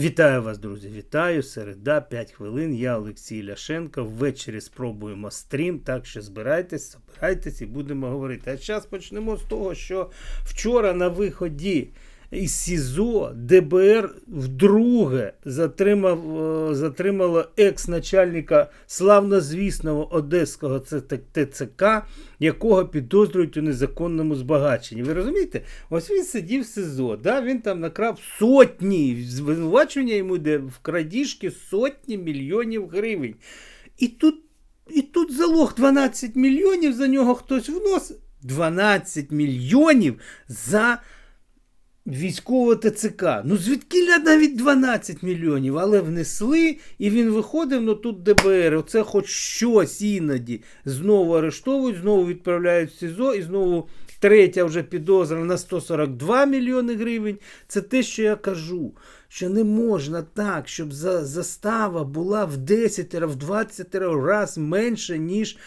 Вітаю вас, друзі! Вітаю! Середа, 5 хвилин. Я Олексій Ляшенко. Ввечері спробуємо стрім. Так що збирайтесь, збирайтесь і будемо говорити. А зараз почнемо з того, що вчора на виході із СІЗО ДБР вдруге затримав, е, затримало екс-начальника славнозвісного Одеського ТЦК, якого підозрюють у незаконному збагаченні. Ви розумієте? Ось він сидів в СИЗО, да? він там накрав сотні, звинувачення йому йде в крадіжки сотні мільйонів гривень. І тут, І тут залог 12 мільйонів за нього хтось вносить. 12 мільйонів за військового ТЦК. Ну звідки навіть 12 мільйонів, але внесли, і він виходив, ну тут ДБР. Оце хоч щось іноді. Знову арештовують, знову відправляють в СІЗО і знову. Третя вже підозра на 142 мільйони гривень. Це те, що я кажу. Що не можна так, щоб за, застава була в 10 в 20 раз менше, ніж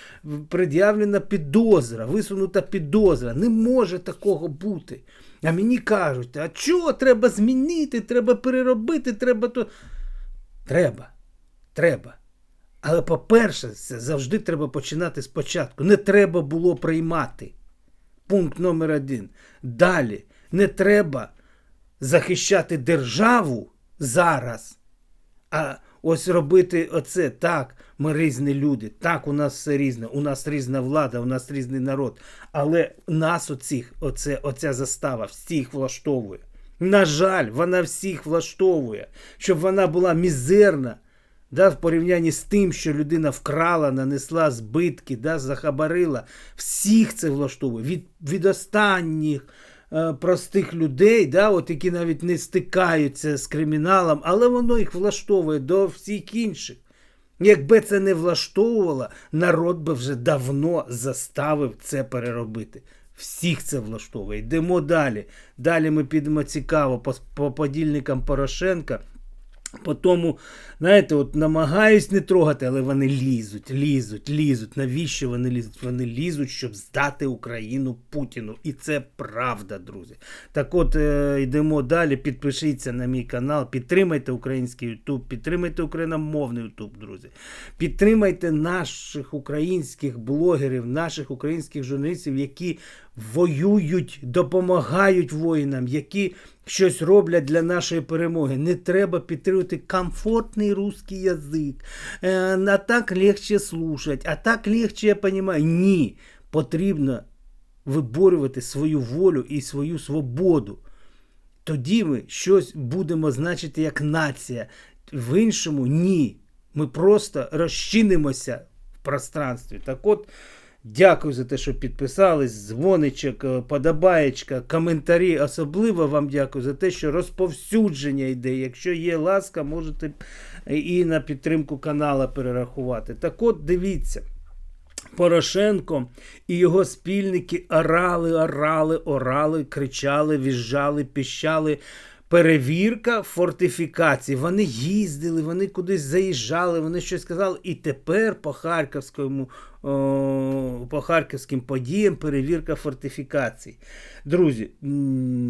пред'явлена підозра, висунута підозра. Не може такого бути. А мені кажуть, а чого треба змінити, треба переробити, треба то. Треба. Треба. Але по-перше, це завжди треба починати спочатку. Не треба було приймати. Пункт номер один. Далі не треба захищати державу зараз. А ось робити оце так. Ми різні люди. Так, у нас все різне, у нас різна влада, у нас різний народ. Але нас оцих, оце, оця застава всіх влаштовує. На жаль, вона всіх влаштовує, щоб вона була мізерна. Да, В порівнянні з тим, що людина вкрала, нанесла збитки, да, захабарила. Всіх це влаштовує. Від від останніх е, простих людей, да, от які навіть не стикаються з криміналом, але воно їх влаштовує до всіх інших. Якби це не влаштовувало, народ би вже давно заставив це переробити. Всіх це влаштовує. Йдемо далі. Далі ми підемо цікаво по, по подільникам Порошенка. По тому, знаєте, от намагаюсь не трогати, але вони лізуть, лізуть, лізуть. Навіщо вони лізуть? Вони лізуть, щоб здати Україну Путіну. І це правда, друзі. Так от е, йдемо далі. Підпишіться на мій канал, підтримайте український Ютуб, підтримайте україномовний Ютуб, друзі. Підтримайте наших українських блогерів, наших українських журналістів, які воюють, допомагають воїнам, які щось роблять для нашої перемоги. Не треба підтримувати комфортний русский язик. Е, а так легче слушать, а так легче я розумію. Ні. Потрібно виборювати свою волю і свою свободу. Тоді ми щось будемо значити як нація. В іншому ні. Ми просто розчинимося в пространстві. Так от. Дякую за те, що підписались. Дзвоничок, е, подобаєчка, коментарі. Особливо вам дякую за те, що розповсюдження йде. Якщо є ласка, можете і на підтримку канала перерахувати. Так от дивіться. Порошенко і його спільники орали, орали, орали, кричали, віжжали, піщали перевірка фортифікацій. Вони їздили, вони кудись заїжджали, вони щось сказали. І тепер по харківському, о, по харківським подіям перевірка фортифікацій. Друзі,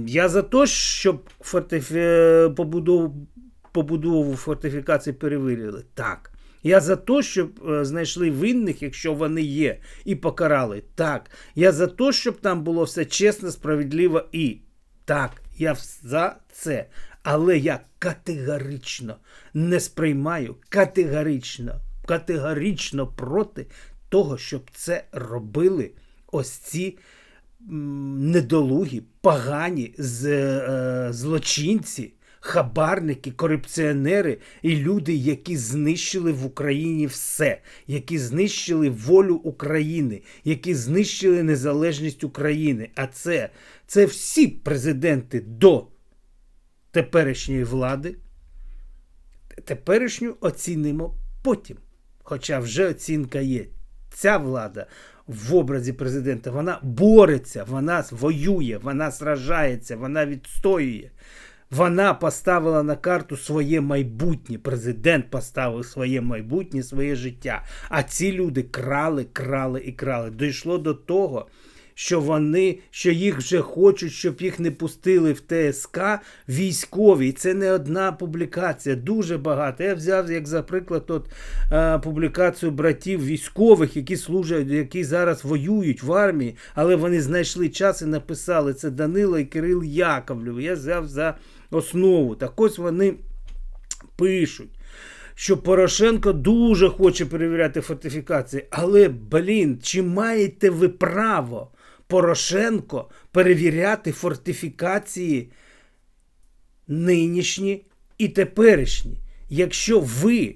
я за те, щоб фортифі... побудову, побудову фортифікацій перевірили. Так. Я за те, щоб е, знайшли винних, якщо вони є, і покарали. Так. Я за те, щоб там було все чесно, справедливо і так. Я за це. Але я категорично не сприймаю категорично, категорично проти того, щоб це робили ось ці недолугі, погані з, е, злочинці, хабарники, корупціонери і люди, які знищили в Україні все, які знищили волю України, які знищили незалежність України. А це, це всі президенти до теперішньої влади. Теперішню оцінимо потім. Хоча вже оцінка є. Ця влада в образі президента вона бореться, вона воює, вона сражається, вона відстоює. Вона поставила на карту своє майбутнє. Президент поставив своє майбутнє, своє життя. А ці люди крали, крали і крали. Дійшло до того, що вони, що їх вже хочуть, щоб їх не пустили в ТСК військові. Це не одна публікація, дуже багато. Я взяв, як за приклад, от, е, публікацію братів військових, які служать, які зараз воюють в армії, але вони знайшли час і написали це Данило і Кирил Яковлев. Я взяв за основу. Так ось вони пишуть. Що Порошенко дуже хоче перевіряти фортифікації, але, блін, чи маєте ви право Порошенко перевіряти фортифікації нинішні і теперішні? Якщо ви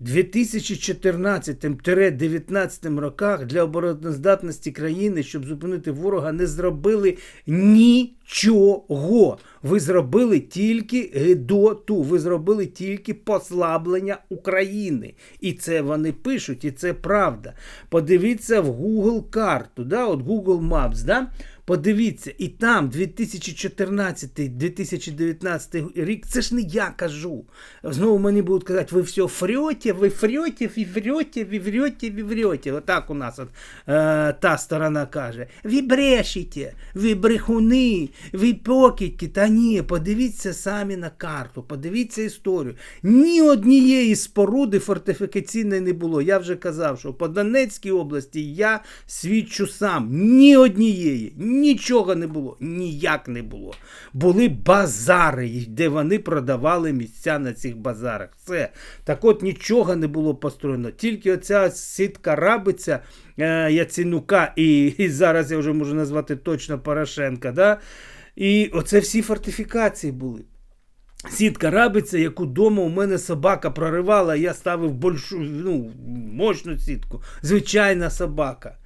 2014-19 роках для обороноздатності країни, щоб зупинити ворога, не зробили нічого. Ви зробили тільки гидоту, ви зробили тільки послаблення України. І це вони пишуть, і це правда. Подивіться в Google карту, да, от Google Maps, да? Подивіться, і там 2014-2019 рік, це ж не я кажу. Знову мені будуть казати, ви все фрете, ви фрете, ви врете, ви врете, ви врете. Отак у нас от, е, та сторона каже. Ви брешете, ви брехуни, ви покидьки. Та ні, подивіться самі на карту, подивіться історію. Ні однієї споруди фортифікаційної не було. Я вже казав, що по Донецькій області я свідчу сам. Ні однієї. Нічого не було, ніяк не було. Були базари, де вони продавали місця на цих базарах. Все. Так от нічого не було построєно. Тільки оця сітка рабиця е, Яценюка, і, і зараз я вже можу назвати точно Порошенка. Да? І оце всі фортифікації були. Сітка рабиця, яку дома у мене собака проривала, я ставив большу, ну, мощну сітку. Звичайна собака.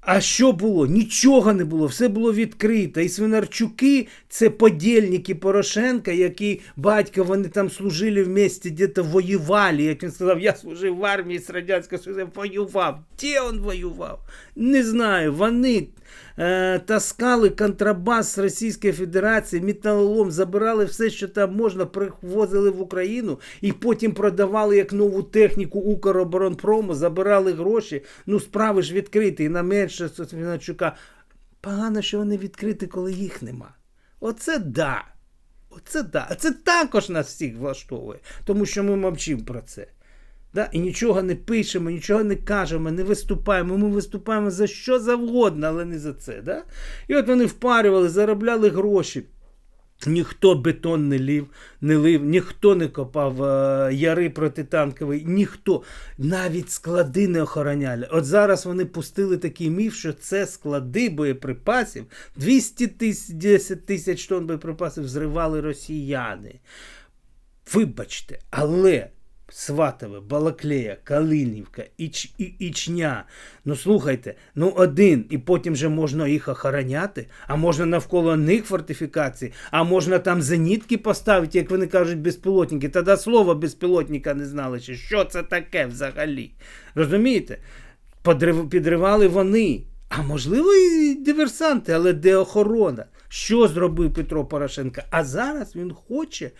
А що було? Нічого не було, все було відкрито. І Свинарчуки це подільники Порошенка, які батько вони там служили в місті, де-то воювали. Як він сказав, я служив в армії з Радянського Союзу, воював. Де він воював? Не знаю. Вони е, таскали контрабас з Російської Федерації, металолом, забирали все, що там можна, привозили в Україну і потім продавали як нову техніку Укроборонпрому, забирали гроші. Ну, справи ж відкриті. І на менше Свинарчука. Погано, що вони відкриті, коли їх нема. Оце да. Оце да. А це також нас всіх влаштовує, тому що ми мовчимо про це. Да? І нічого не пишемо, нічого не кажемо, не виступаємо. Ми виступаємо за що завгодно, але не за це. Да? І от вони впарювали, заробляли гроші. Ніхто бетон не лив, не лив, ніхто не копав е, яри протитанкові, ніхто. Навіть склади не охороняли. От зараз вони пустили такий міф, що це склади боєприпасів, 210 тисяч тонн боєприпасів зривали росіяни. Вибачте, але Сватове, Балаклея, Калинівка, Іч, І, Ічня. Ну слухайте, ну один, і потім же можна їх охороняти, а можна навколо них фортифікації, а можна там зенітки поставити, як вони кажуть, безпілотники. Тоді слова безпілотника не знали, чи що це таке взагалі. Розумієте? Підривали вони. А можливо, і диверсанти, але де охорона? Що зробив Петро Порошенко? А зараз він хоче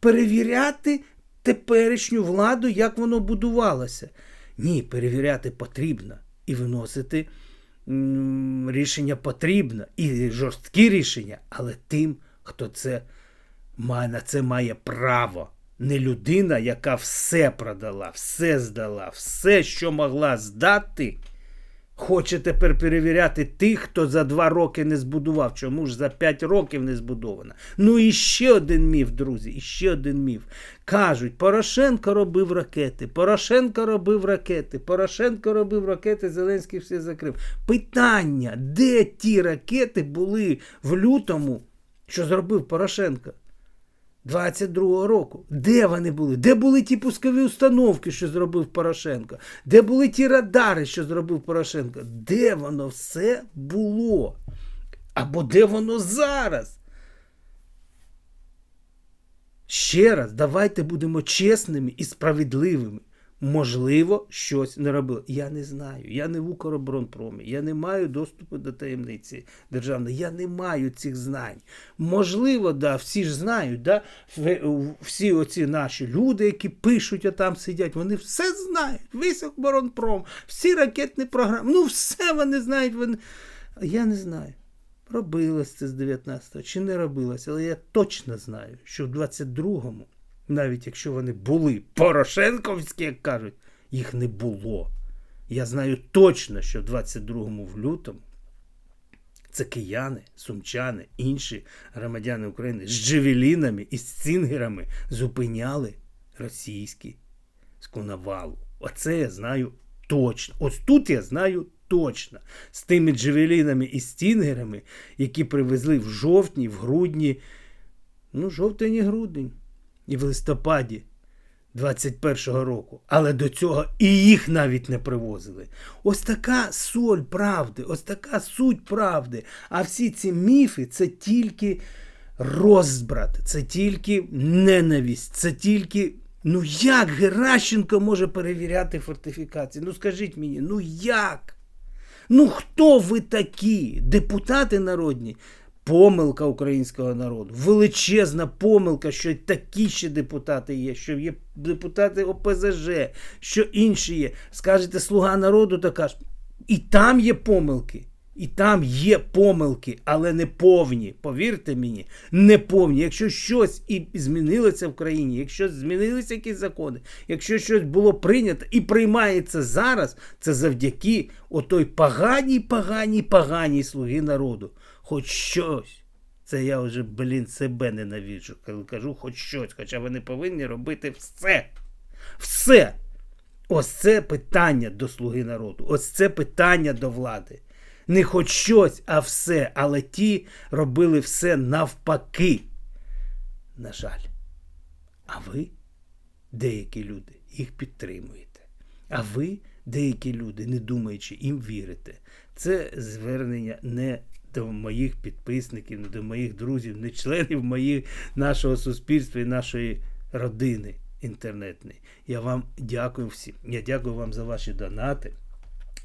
перевіряти теперішню владу, як воно будувалося. Ні, перевіряти потрібно і виносити м, рішення потрібно, і жорсткі рішення, але тим, хто це має, на це має право. Не людина, яка все продала, все здала, все, що могла здати. Хоче тепер перевіряти тих, хто за два роки не збудував. Чому ж за п'ять років не збудовано? Ну і ще один міф, друзі, і ще один міф. Кажуть, Порошенко робив ракети, Порошенко робив ракети, Порошенко робив ракети, Зеленський все закрив. Питання, де ті ракети були в лютому, що зробив Порошенко? 22-го року. Де вони були? Де були ті пускові установки, що зробив Порошенко? Де були ті радари, що зробив Порошенко? Де воно все було? Або де воно зараз? Ще раз, давайте будемо чесними і справедливими. Можливо, щось не робили. Я не знаю. Я не в Укроборонпромі, я не маю доступу до таємниці державної, я не маю цих знань. Можливо, да, всі ж знають, да, всі оці наші люди, які пишуть, а там сидять, вони все знають. Весь Укроборонпром, всі ракетні програми, ну все вони знають. Вони... Я не знаю, робилось це з 19-го чи не робилось, але я точно знаю, що в 22-му, навіть якщо вони були Порошенковські, як кажуть, їх не було. Я знаю точно, що в 22-му в лютому це кияни, сумчани, інші громадяни України з джевелінами і з цингерами зупиняли російські з коновалу. Оце я знаю точно. Ось тут я знаю точно. З тими джевелінами і стінгерами, які привезли в жовтні, в грудні, ну, жовтень і грудень, і в листопаді 21-го року. Але до цього і їх навіть не привозили. Ось така соль правди, ось така суть правди. А всі ці міфи це тільки розбрат, це тільки ненависть, це тільки. Ну як Геращенко може перевіряти фортифікації? Ну скажіть мені, ну як? Ну хто ви такі? Депутати народні? Помилка українського народу. Величезна помилка, що такі ще депутати є, що є депутати ОПЗЖ, що інші є. Скажете, слуга народу така ж. І там є помилки. І там є помилки, але не повні. Повірте мені, не повні. Якщо щось і змінилося в країні, якщо змінилися якісь закони, якщо щось було прийнято і приймається зараз, це завдяки отой поганій, поганій, поганій слуги народу. Хоч щось. Це я вже, блін, себе ненавиджу, коли кажу хоч щось, хоча вони повинні робити все. Все. Ось це питання до слуги народу. Ось це питання до влади. Не хоч щось, а все. Але ті робили все навпаки. На жаль. А ви, деякі люди, їх підтримуєте. А ви, деякі люди, не думаючи, їм вірите. Це звернення не до моїх підписників, до моїх друзів, не членів моїх, нашого суспільства і нашої родини інтернетної. Я вам дякую всім. Я дякую вам за ваші донати.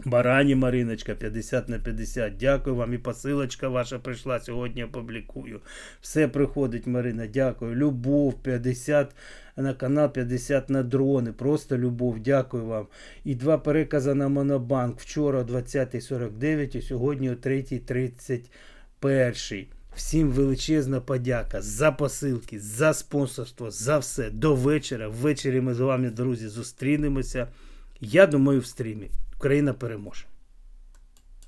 Барані Мариночка 50 на 50. Дякую вам. І посилочка ваша прийшла. Сьогодні я публікую. Все приходить, Марина. Дякую. Любов 50 на канал 50 на дрони. Просто любов. Дякую вам. І два перекази на Монобанк. Вчора о 20.49 і сьогодні о 3.31. Всім величезна подяка за посилки, за спонсорство, за все. До вечора. Ввечері ми з вами, друзі, зустрінемося. Я думаю, в стрімі. Україна переможе.